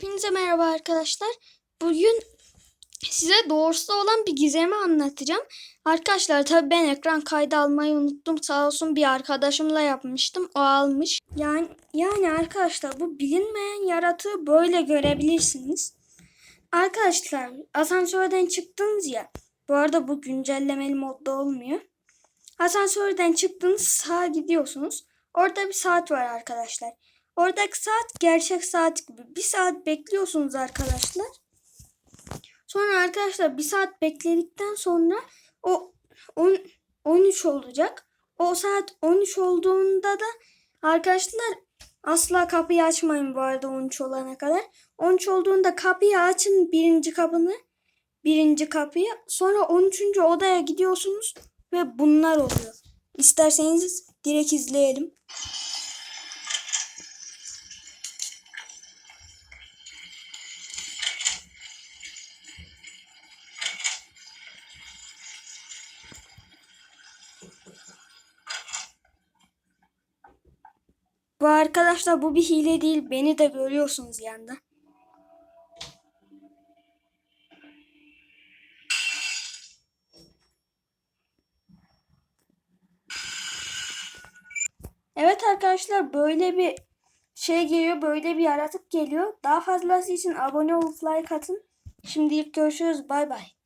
Hepinize merhaba arkadaşlar. Bugün size doğrusu olan bir gizemi anlatacağım. Arkadaşlar tabii ben ekran kaydı almayı unuttum. Sağ olsun bir arkadaşımla yapmıştım. O almış. Yani yani arkadaşlar bu bilinmeyen yaratığı böyle görebilirsiniz. Arkadaşlar asansörden çıktınız ya. Bu arada bu güncellemeli modda olmuyor. Asansörden çıktınız sağa gidiyorsunuz. Orada bir saat var arkadaşlar. Oradaki saat gerçek saat gibi. Bir saat bekliyorsunuz arkadaşlar. Sonra arkadaşlar bir saat bekledikten sonra o 10, 13 olacak. O saat 13 olduğunda da arkadaşlar asla kapıyı açmayın bu arada 13 olana kadar. 13 olduğunda kapıyı açın birinci kapını. Birinci kapıyı. Sonra 13. odaya gidiyorsunuz ve bunlar oluyor. İsterseniz direkt izleyelim. Bu arkadaşlar bu bir hile değil. Beni de görüyorsunuz yanda. Evet arkadaşlar böyle bir şey geliyor. Böyle bir yaratık geliyor. Daha fazlası için abone olup like atın. Şimdilik görüşürüz. Bay bay.